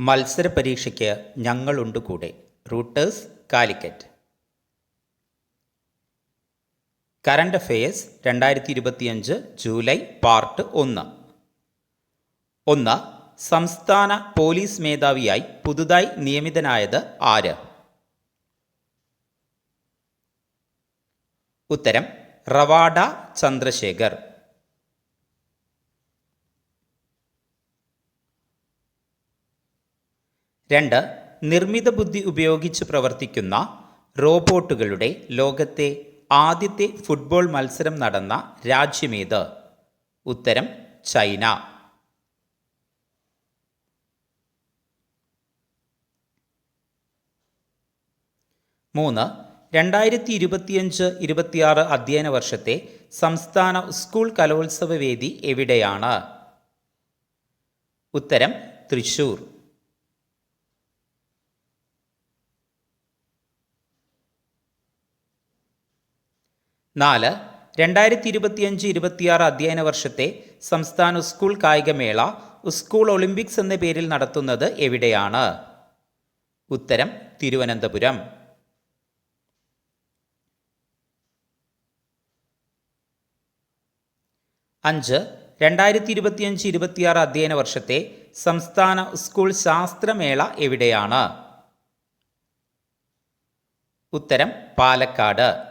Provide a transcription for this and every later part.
മത്സര പരീക്ഷയ്ക്ക് ഞങ്ങളുണ്ട് കൂടെ. റൂട്ടേഴ്സ് കാലിക്കറ്റ്. കറണ്ട് അഫയേഴ്സ് രണ്ടായിരത്തി ഇരുപത്തിയഞ്ച് ജൂലൈ പാർട്ട് ഒന്ന്. ഒന്ന് സംസ്ഥാന പോലീസ് മേധാവിയായി പുതുതായി നിയമിതനായത് ആര്? ഉത്തരം റവാഡ ചന്ദ്രശേഖർ. രണ്ട് നിർമ്മിത ബുദ്ധി ഉപയോഗിച്ച് പ്രവർത്തിക്കുന്ന റോബോട്ടുകളുടെ ലോകത്തെ ആദ്യത്തെ ഫുട്ബോൾ മത്സരം നടന്ന രാജ്യമേത്? ഉത്തരം ചൈന. മൂന്ന് രണ്ടായിരത്തി ഇരുപത്തിയഞ്ച് ഇരുപത്തിയാറ് അധ്യയന വർഷത്തെ സംസ്ഥാന സ്കൂൾ കലോത്സവ വേദി എവിടെയാണ്? ഉത്തരം തൃശൂർ. നാല് രണ്ടായിരത്തി ഇരുപത്തിയഞ്ച് ഇരുപത്തിയാറ് അധ്യയന വർഷത്തെ സംസ്ഥാന സ്കൂൾ കായികമേള സ്കൂൾ ഒളിമ്പിക്സ് എന്ന പേരിൽ നടത്തുന്നത് എവിടെയാണ്? ഉത്തരം തിരുവനന്തപുരം. അഞ്ച് രണ്ടായിരത്തി ഇരുപത്തിയഞ്ച് ഇരുപത്തിയാറ് അധ്യയന വർഷത്തെ സംസ്ഥാന സ്കൂൾ ശാസ്ത്രമേള എവിടെയാണ്? ഉത്തരം പാലക്കാട്.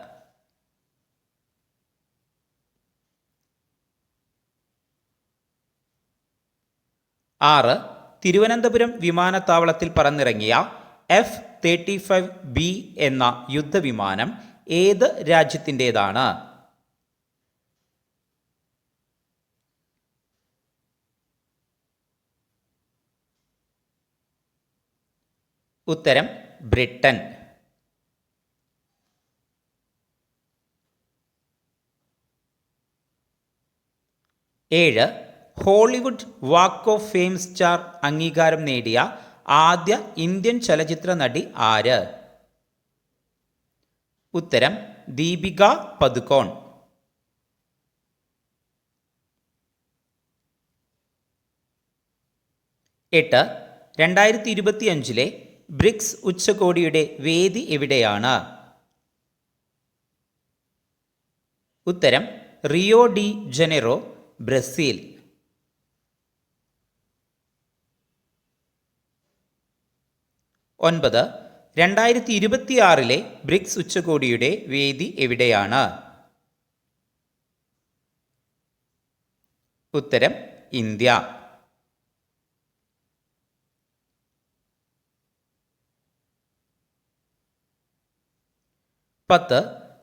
ആറ് തിരുവനന്തപുരം വിമാനത്താവളത്തിൽ പറന്നിറങ്ങിയ എഫ് തേർട്ടി ഫൈവ് ബി എന്ന യുദ്ധവിമാനം ഏത് രാജ്യത്തിന്റേതാണ്? ഉത്തരം ബ്രിട്ടൻ. ഏഴ് Hollywood walk of fame star അംഗീകാരം നേടിയ ആദ്യ ഇന്ത്യൻ ചലച്ചിത്ര നടി ആര്? ഉത്തരം ദീപിക പദുക്കോൺ. എട്ട് രണ്ടായിരത്തി ഇരുപത്തിയഞ്ചിലെ ബ്രിക്സ് ഉച്ചകോടിയുടെ വേദി എവിടെയാണ്? ഉത്തരം റിയോ ഡി ജനറോ ബ്രസീൽ. ഒൻപത് രണ്ടായിരത്തി ഇരുപത്തിയാറിലെ ബ്രിക്സ് ഉച്ചകോടിയുടെ വേദി എവിടെയാണ്? ഉത്തരം ഇന്ത്യ. പത്ത്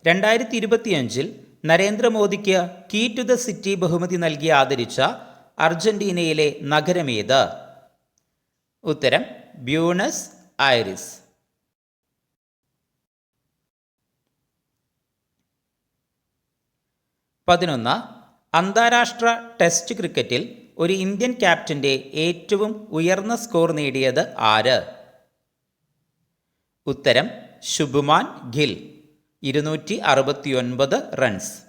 രണ്ടായിരത്തി ഇരുപത്തിയഞ്ചിൽ നരേന്ദ്രമോദിക്ക് കീ ടു ദ സിറ്റി ബഹുമതി നൽകി ആദരിച്ച അർജന്റീനയിലെ നഗരമേത്? ഉത്തരം ബ്യൂണസ് ഐറിസ് പതിനൊന്ന് അന്താരാഷ്ട്ര ടെസ്റ്റ് ക്രിക്കറ്റിൽ ഒരു ഇന്ത്യൻ ക്യാപ്റ്റന്റെ ഏറ്റവും ഉയർന്ന സ്കോർ നേടിയത് ആര്? ഉത്തരം ശുഭുമാൻ ഗിൽ ഇരുന്നൂറ്റി അറുപത്തിയൊൻപത് റൺസ്.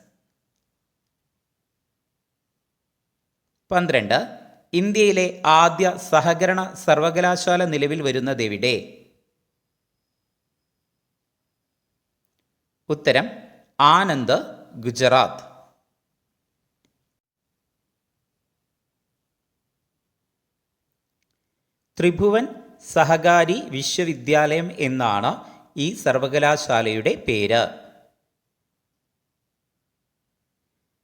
പന്ത്രണ്ട് ഇന്ത്യയിലെ ആദ്യ സഹകരണ സർവകലാശാല നിലവിൽ വരുന്നതെവിടെ ഉത്തരം ആനന്ദ് ഗുജറാത്ത്. ത്രിഭുവൻ സഹകാരി വിശ്വവിദ്യാലയം എന്നാണ് ഈ സർവകലാശാലയുടെ പേര്.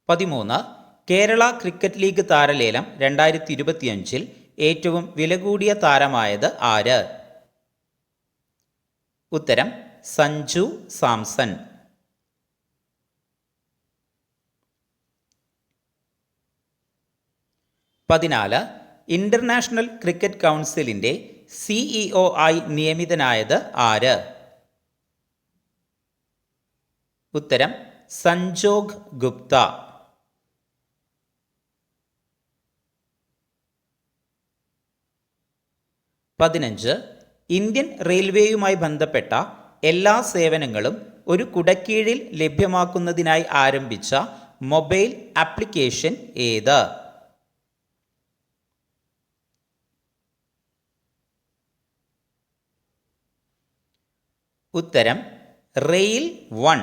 പതിമൂന്ന് കേരള ക്രിക്കറ്റ് ലീഗ് താരലേലം രണ്ടായിരത്തി ഇരുപത്തിയഞ്ചിൽ ഏറ്റവും വില കൂടിയ താരമായത് ആര്? ഉത്തരം സഞ്ജു സാംസൺ. പതിനാല് ഇന്റർനാഷണൽ ക്രിക്കറ്റ് കൗൺസിലിന്റെ സിഇഒ ആയി നിയമിതനായത് ആര്? ഉത്തരം സഞ്ജോഗ് ഗുപ്ത. പതിനഞ്ച് ഇന്ത്യൻ റെയിൽവേയുമായി ബന്ധപ്പെട്ട എല്ലാ സേവനങ്ങളും ഒരു കുടക്കീഴിൽ ലഭ്യമാക്കുന്നതിനായി ആരംഭിച്ച മൊബൈൽ ആപ്ലിക്കേഷൻ ഏത്? ഉത്തരം റെയിൽ വൺ.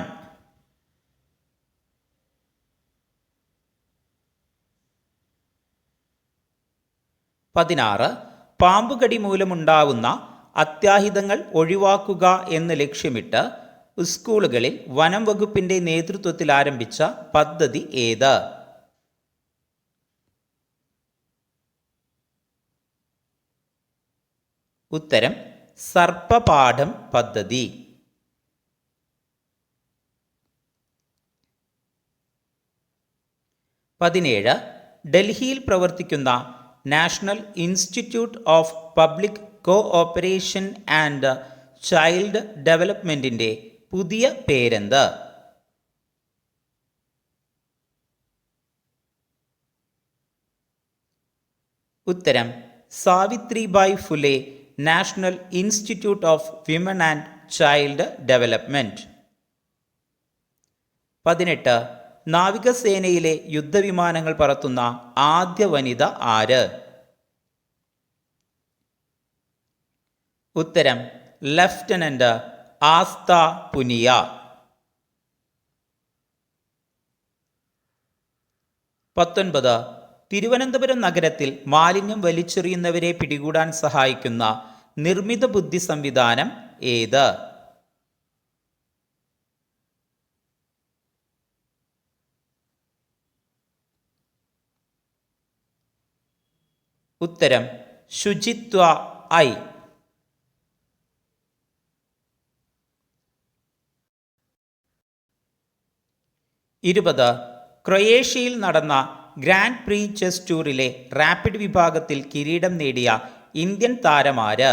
പതിനാറ് പാമ്പുകടി മൂലമുണ്ടാവുന്ന അത്യാഹിതങ്ങൾ ഒഴിവാക്കുക എന്ന് ലക്ഷ്യമിട്ട് സ്കൂളുകളിൽ വനം വകുപ്പിന്റെ നേതൃത്വത്തിൽ ആരംഭിച്ച പദ്ധതി ഏത്? ഉത്തരം സർപ്പപാഠം പദ്ധതി. പതിനേഴ് ഡൽഹിയിൽ പ്രവർത്തിക്കുന്ന national institute of public cooperation and child ഡെവലപ്മെന്റിന്റെ പുതിയ പേരെന്ത്? ഉത്തരം Savitribai Phule national institute of women and child development പതിനെട്ട് നാവികസേനയിലെ യുദ്ധവിമാനങ്ങൾ പറത്തുന്ന ആദ്യ വനിത ആര്? ഉത്തരം ലഫ്റ്റനന്റ് ആസ്ത പുനിയ. പത്തൊൻപത് തിരുവനന്തപുരം നഗരത്തിൽ മാലിന്യം വലിച്ചെറിയുന്നവരെ പിടികൂടാൻ സഹായിക്കുന്ന നിർമ്മിത ബുദ്ധി സംവിധാനം ഏത്? ഉത്തരം ശുചിത്വ ഐ. ഇരുപത്. ക്രൊയേഷ്യയിൽ നടന്ന ഗ്രാൻഡ് പ്രീ ചെസ് ടൂറിലെ റാപ്പിഡ് വിഭാഗത്തിൽ കിരീടം നേടിയ ഇന്ത്യൻ താരമാര്?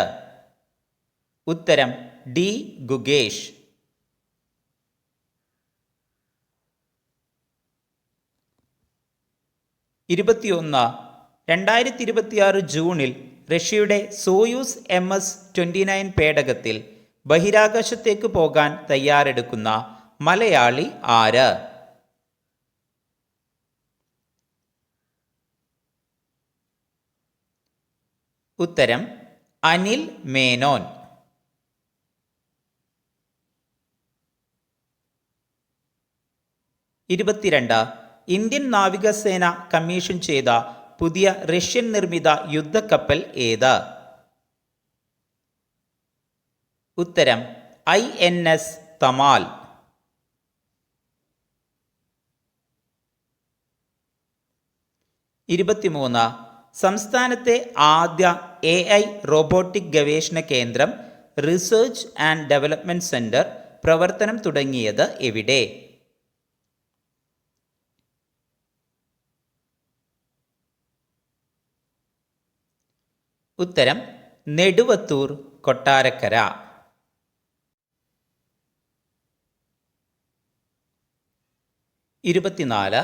ഉത്തരം ഡി. ഗുഗേഷ്. ഇരുപത്തിയൊന്ന്. രണ്ടായിരത്തി ഇരുപത്തിയാറ് ജൂണിൽ റഷ്യയുടെ Soyuz M S twenty nine പേടകത്തിൽ ബഹിരാകാശത്തേക്ക് പോകാൻ തയ്യാറെടുക്കുന്ന മലയാളി ആര്? ഉത്തരം അനിൽ മേനോൻ. ഇരുപത്തിരണ്ട് ഇന്ത്യൻ നാവികസേന കമ്മീഷൻ ചെയ്ത പുതിയ റഷ്യൻ നിർമ്മിത യുദ്ധക്കപ്പൽ ഏത്? ഉത്തരം ഐ എൻ എസ് തമാൽ. ഇരുപത്തിമൂന്ന് സംസ്ഥാനത്തെ ആദ്യ എ ഐ റോബോട്ടിക് ഗവേഷണ കേന്ദ്രം റിസർച്ച് ആൻഡ് ഡെവലപ്മെന്റ് സെന്റർ പ്രവർത്തനം തുടങ്ങിയത് എവിടെ? ഉത്തരം നെടുവത്തൂർ കൊട്ടാരക്കര. ഇരുപത്തിനാല്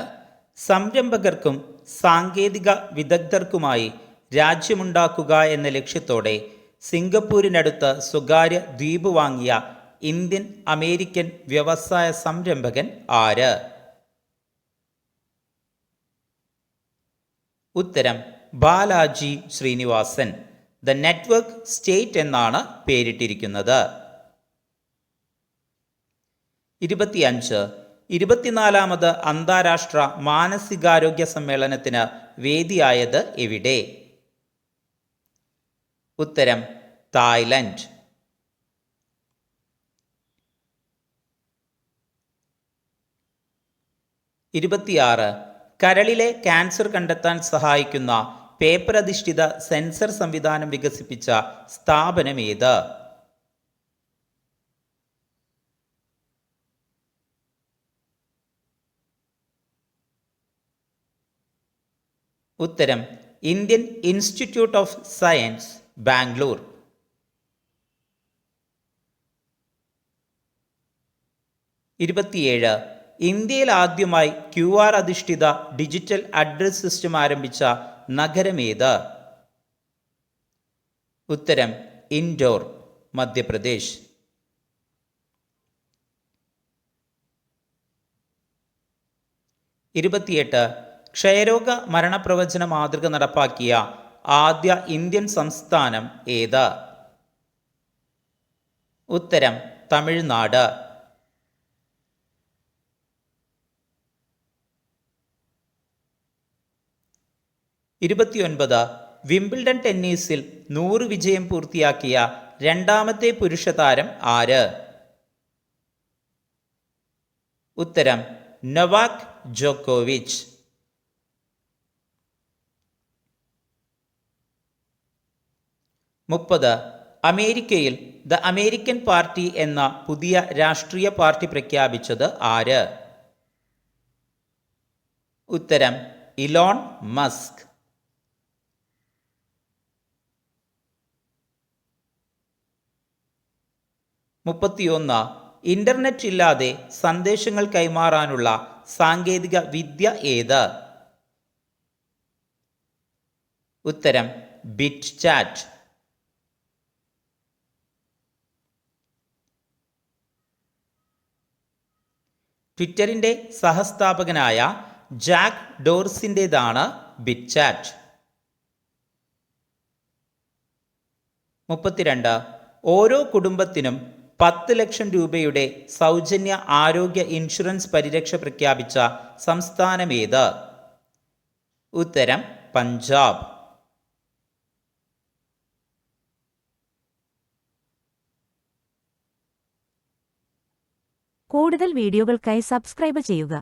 സംരംഭകർക്കും സാങ്കേതിക വിദഗ്ധർക്കുമായി രാജ്യമുണ്ടാക്കുക എന്ന ലക്ഷ്യത്തോടെ സിംഗപ്പൂരിനടുത്ത് സ്വകാര്യ ദ്വീപ് വാങ്ങിയ ഇന്ത്യൻ അമേരിക്കൻ വ്യവസായ സംരംഭകൻ ആര്? ഉത്തരം Balaji Srinivasan. The network state എന്നാണ് പേരിട്ടിരിക്കുന്നത്. ഇരുപത്തിയഞ്ച്. ഇരുപത്തിനാലാമത് അന്താരാഷ്ട്ര മാനസികാരോഗ്യ സമ്മേളനത്തിന് വേദിയായത് എവിടെ? ഉത്തരം തായ്ലൻഡ്. ഇരുപത്തിയാറ്. കരളിലെ ക്യാൻസർ കണ്ടെത്താൻ സഹായിക്കുന്ന പേപ്പർ അധിഷ്ഠിത സെൻസർ സംവിധാനം വികസിപ്പിച്ച സ്ഥാപനം ഏത് ഉത്തരം Indian institute of science Bangalore. ഇരുപത്തിയേഴ് ഇന്ത്യയിൽ ആദ്യമായി ക്യു ആർ അധിഷ്ഠിത ഡിജിറ്റൽ അഡ്രസ് സിസ്റ്റം ആരംഭിച്ച നഗരമേത്? ഉത്തരം ഇൻഡോർ മധ്യപ്രദേശ്. ഇരുപത്തിയെട്ട് ക്ഷയരോഗ മരണപ്രവചന മാതൃക നടപ്പാക്കിയ ആദ്യ ഇന്ത്യൻ സംസ്ഥാനം ഏത്? ഉത്തരം തമിഴ്നാട്. ഇരുപത്തിയൊൻപത് വിംബിൾഡൺ ടെന്നീസിൽ നൂറ് വിജയം പൂർത്തിയാക്കിയ രണ്ടാമത്തെ പുരുഷ താരം ആര്? ഉത്തരം നൊവാക് ജോക്കോവിച്ച്. മുപ്പത് അമേരിക്കയിൽ ദ അമേരിക്കൻ പാർട്ടി എന്ന പുതിയ രാഷ്ട്രീയ പാർട്ടി പ്രഖ്യാപിച്ചത് ആര്? ഉത്തരം ഇലോൺ മസ്ക്. മുപ്പത്തിയൊന്ന്. ഇന്റർനെറ്റ് ഇല്ലാതെ സന്ദേശങ്ങൾ കൈമാറാനുള്ള സാങ്കേതിക വിദ്യ ഏത്? ഉത്തരം ബിറ്റ് ചാറ്റ്. ട്വിറ്ററിന്റെ സഹസ്ഥാപകനായ ജാക്ക് ഡോർസിന്റേതാണ് ബിറ്റ്ചാറ്റ് മുപ്പത്തിരണ്ട്. ഓരോ കുടുംബത്തിനും പത്ത് ലക്ഷം രൂപയുടെ സൗജന്യ ആരോഗ്യ ഇൻഷുറൻസ് പരിരക്ഷ പ്രഖ്യാപിച്ച സംസ്ഥാനമേത്? ഉത്തരം പഞ്ചാബ്. കൂടുതൽ വീഡിയോകൾക്കായി സബ്സ്ക്രൈബ് ചെയ്യുക.